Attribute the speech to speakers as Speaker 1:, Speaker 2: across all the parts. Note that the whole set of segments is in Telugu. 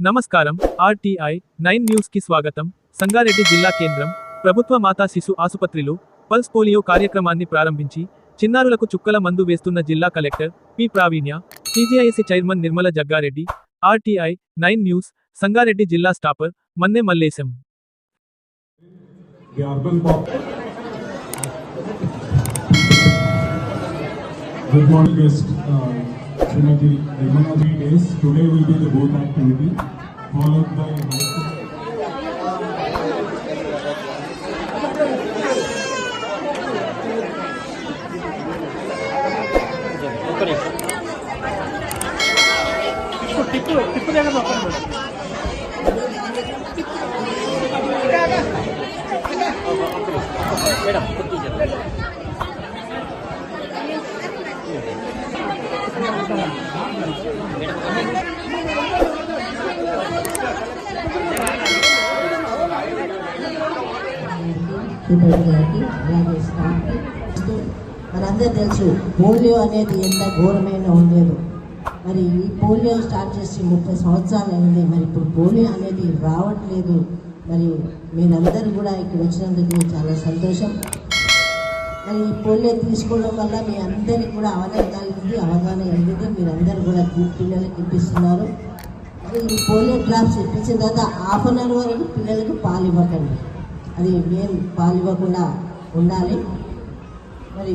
Speaker 1: నమస్కారం ఆర్టీఐ నైన్ న్యూస్కి స్వాగతం సంగారెడ్డి జిల్లా కేంద్రం ప్రభుత్వ మాతా శిశు ఆసుపత్రిలో పల్స్ పోలియో కార్యక్రమాన్ని ప్రారంభించి చిన్నారులకు చుక్కల మందు వేస్తున్న జిల్లా collector P Pravinya TGIC chairman Nirmala Jaggareddy RTI nine news Sangareddy జిల్లా staffer Manne Mallesham
Speaker 2: the urban pop. Good morning, guest. Uh, Srimati Nirmala ji days. Today will be the board activity, टिप्पू टिप्पू देगा तो अपन मैडम कुर्ती मैडम
Speaker 3: సూపర్ గారికి అలాగే స్టాఫ్కి మనందరూ తెలుసు పోలియో అనేది ఎంత ఘోరమైన ఉండేదో. మరి ఈ పోలియో స్టార్ట్ చేసి ముప్పై సంవత్సరాలు అయింది. మరి ఇప్పుడు పోలియో అనేది రావట్లేదు. మరి మీరందరూ కూడా ఇక్కడ వచ్చినందుకు చాలా సంతోషం. మరి ఈ పోలియో తీసుకోవడం వల్ల మీ అందరికీ కూడా అవగాహన కలిగింది అవగాహన కలిగింది మీరందరూ కూడా పిల్లలకి ఇప్పిస్తున్నారు. మరి ఈ పోలియో డ్రాప్స్ ఇప్పించిన తర్వాత హాఫ్ అన్ అవర్ వరకు పిల్లలకు పాలు ఇవ్వకండి. అది మేము పాలివ్వకుండా ఉండాలి. మరి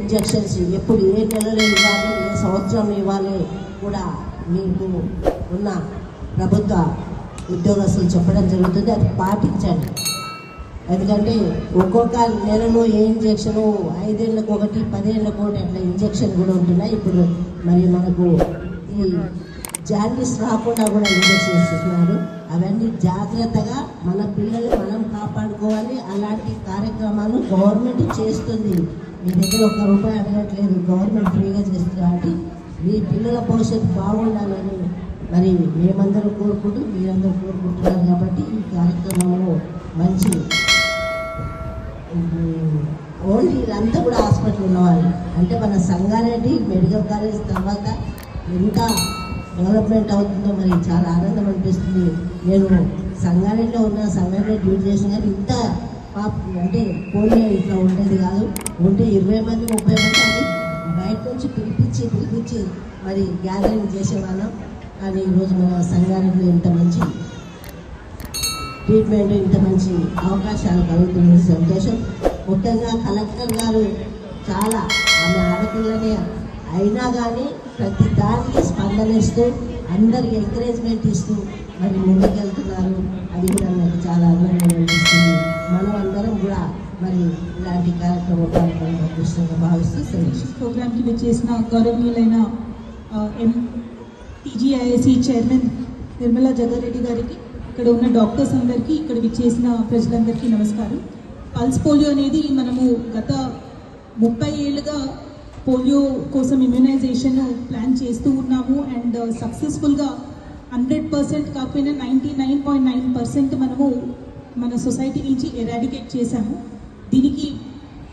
Speaker 3: ఇంజెక్షన్స్ ఎప్పుడు ఏ నెలలో ఇవ్వాలి ఏ సంవత్సరం ఇవ్వాలి కూడా మీకు ఉన్న ప్రభుత్వ ఉద్యోగస్తులు చెప్పడం జరుగుతుంది. అది పాటించండి. ఎందుకంటే ఒక్కొక్క నెలలో ఏ ఇంజెక్షన్ ఐదేళ్ళకు ఒకటి పదేళ్ళకు ఒకటి అట్లా ఇంజెక్షన్ కూడా ఉంటున్నాయి. ఇప్పుడు మరి మనకు ఈ జాండీస్ రాకుండా కూడా ఇంజెక్షన్స్ ఇస్తున్నారు. అవన్నీ జాగ్రత్తగా మన పిల్లలు మనం కాపాడుకోవాలి. అలాంటి కార్యక్రమాలు గవర్నమెంట్ చేస్తుంది. మీ దగ్గర ఒక్క రూపాయి అడగట్లేదు. గవర్నమెంట్ ఫ్రీగా చేస్తుంది కాబట్టి మీ పిల్లల భవిష్యత్తు బాగుండాలని మరి మేమందరూ కోరుకుంటూ మీరందరూ కోరుకుంటున్నారు కాబట్టి ఈ కార్యక్రమంలో మంచి ఓన్లీ వీళ్ళంతా కూడా హాస్పిటల్ ఉన్నవాళ్ళు. అంటే మన సంగారెడ్డి మెడికల్ కాలేజ్ తర్వాత ఇంకా డెవలప్మెంట్ అవుతుందో మరి చాలా ఆనందం అనిపిస్తుంది. నేను సంగారెడ్డిలో ఉన్న సంగారెడ్డి డ్యూటీ చేసిన కానీ ఇంత పాప అంటే పోలియో ఇట్లా ఉండేది కాదు. ఉంటే ఇరవై మంది ముప్పై మంది అని బయట నుంచి పిలిపించి పిలిపించి మరి గ్యాదరింగ్ చేసేవాళ్ళం. కానీ ఈరోజు మన సంగారెడ్డిలో ఇంత మంచి ట్రీట్మెంట్ ఇంత మంచి అవకాశాలు కలుగుతున్న సంతోషం. ముఖ్యంగా కలెక్టర్ గారు చాలా ఆమె ఆడపిల్లనే అయినా కానీ ప్రతి దానికి స్పందనిస్తూ అందరికి ఎంకరేజ్మెంట్ ఇస్తూ మరి ముందుకెళ్తున్నారు. అది కూడా నాకు చాలా ఆనందంగా అనిపిస్తుంది. మనం అందరం కూడా మరి ఇలాంటి కార్యక్రమం పాల్గొనడం అదృష్టంగా భావిస్తూ సెలవు
Speaker 4: ప్రోగ్రామ్కి విచ్చేసిన గౌరవనీయులైన M T G I S C chairman Nirmala Jaggareddy గారికి ఇక్కడ ఉన్న డాక్టర్స్ అందరికీ ఇక్కడ విచ్చేసిన ప్రజలందరికీ నమస్కారం. పల్స్ పోలియో అనేది మనము గత ముప్పై ఏళ్ళుగా పోలియో కోసం ఇమ్యునైజేషన్ ప్లాన్ చేస్తూ ఉన్నాము. అండ్ సక్సెస్ఫుల్గా హండ్రెడ్ పర్సెంట్ కాకపోయినా ninety nine point nine percent మనము మన సొసైటీ నుంచి ఎరాడికేట్ చేశాము. దీనికి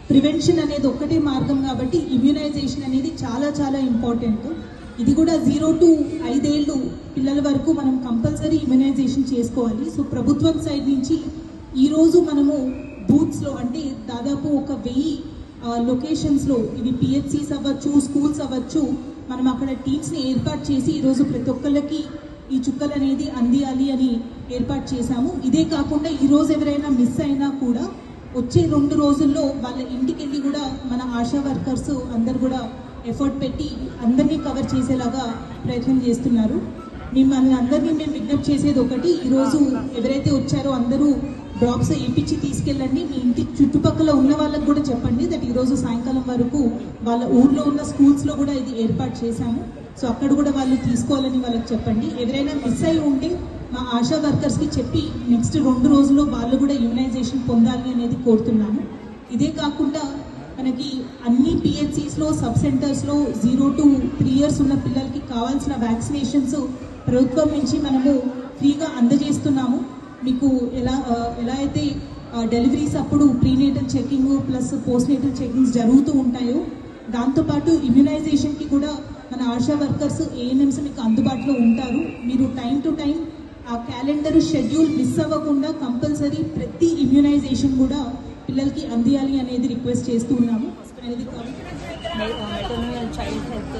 Speaker 4: ప్రివెన్షన్ అనేది ఒక్కటే మార్గం కాబట్టి ఇమ్యునైజేషన్ అనేది చాలా చాలా ఇంపార్టెంట్ ఇది కూడా జీరో టు ఐదేళ్ళు పిల్లల వరకు మనం కంపల్సరీ ఇమ్యునైజేషన్ చేసుకోవాలి. సో ప్రభుత్వం సైడ్ నుంచి ఈరోజు మనము బూత్స్లో అంటే దాదాపు ఒక వెయ్యి లొకేషన్స్లో ఇవి పిహెచ్సిస్ అవ్వచ్చు స్కూల్స్ అవ్వచ్చు మనం అక్కడ టీమ్స్ని ఏర్పాటు చేసి ఈరోజు ప్రతి ఒక్కళ్ళకి ఈ చుక్కలు అనేది అందియాలి అని ఏర్పాటు చేశాము. ఇదే కాకుండా ఈరోజు ఎవరైనా మిస్ అయినా కూడా వచ్చే రెండు రోజుల్లో వాళ్ళ ఇంటికి వెళ్ళి కూడా మన ఆశా వర్కర్స్ అందరు కూడా ఎఫర్ట్ పెట్టి అందరినీ కవర్ చేసేలాగా ప్రయత్నం చేస్తున్నారు. మిమ్మల్ని అందరినీ మేము చేసేది ఒకటి. ఈరోజు ఎవరైతే వచ్చారో అందరూ డ్రాప్స్ ఇప్పించి తీసుకెళ్ళండి. మీ ఇంటి చుట్టుపక్కల ఉన్న వాళ్ళకి కూడా చెప్పండి దట్ ఈరోజు సాయంకాలం వరకు వాళ్ళ ఊర్లో ఉన్న స్కూల్స్లో కూడా ఇది ఏర్పాటు చేశాము. సో అక్కడ కూడా వాళ్ళు తీసుకోవాలని వాళ్ళకి చెప్పండి. ఎవరైనా మిస్ అయి ఉంటే మా ఆశా వర్కర్స్కి చెప్పి నెక్స్ట్ రెండు రోజుల్లో వాళ్ళు కూడా ఇమ్యునైజేషన్ పొందాలి అనేది కోరుతున్నాము. ఇదే కాకుండా మనకి అన్ని పిహెచ్సిస్లో సబ్ సెంటర్స్లో జీరో టు త్రీ ఇయర్స్ ఉన్న పిల్లలకి కావాల్సిన వ్యాక్సినేషన్స్ ప్రభుత్వం నుంచి మనము ఫ్రీగా అందజేస్తున్నాము. మీకు ఎలా ఎలా అయితే డెలివరీస్ అప్పుడు prenatal checking plus postnatal checkings జరుగుతూ ఉంటాయో దాంతోపాటు ఇమ్యునైజేషన్కి కూడా
Speaker 5: మన ఆశా వర్కర్స్ ఏఎన్ఎంస్ మీకు అందుబాటులో ఉంటారు. మీరు టైం టు టైం ఆ క్యాలెండర్ షెడ్యూల్ మిస్ అవ్వకుండా కంపల్సరీ ప్రతి ఇమ్యునైజేషన్ కూడా పిల్లలకి అందియాలి అనేది రిక్వెస్ట్ చేస్తూ ఉన్నాము. అనేది
Speaker 4: చైల్డ్ హెల్త్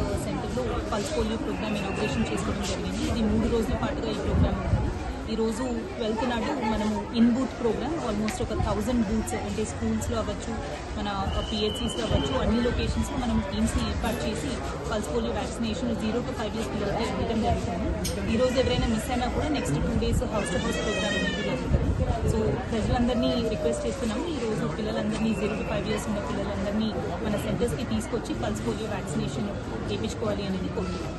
Speaker 4: సెంటర్లో పల్స్ పోలియో ప్రోగ్రామ్ ఇనాగ్రేషన్ చేసుకోవడం జరిగింది. ఇది మూడు రోజుల పాటుగా ఈ ప్రోగ్రామ్ ఉంటుంది. ఈరోజు ట్వెల్త్ నాడు మనము ఇన్ బూత్ ప్రోగ్రామ్ ఆల్మోస్ట్ ఒక థౌజండ్ బూత్స్ అంటే స్కూల్స్లో అవ్వచ్చు మన పిహెచ్సిస్లో అవ్వచ్చు అన్ని లొకేషన్స్లో మనం టీమ్స్ని ఏర్పాటు చేసి pulse polio vaccination zero to five years పిల్లలకి ఇవ్వడం జరుగుతుంది ఈరోజు ఎవరైనా మిస్ అయినా కూడా next two days house to house programme అనేది ప్రజలందరినీ రిక్వెస్ట్ చేస్తున్నాము. ఈరోజు పిల్లలందరినీ జీరో టు ఫైవ్ ఇయర్స్ ఉన్న పిల్లలందరినీ మన సెంటర్స్కి తీసుకొచ్చి పల్స్ పోలియో వ్యాక్సినేషన్ చేయించుకోవాలి అనేది కోరుతున్నాం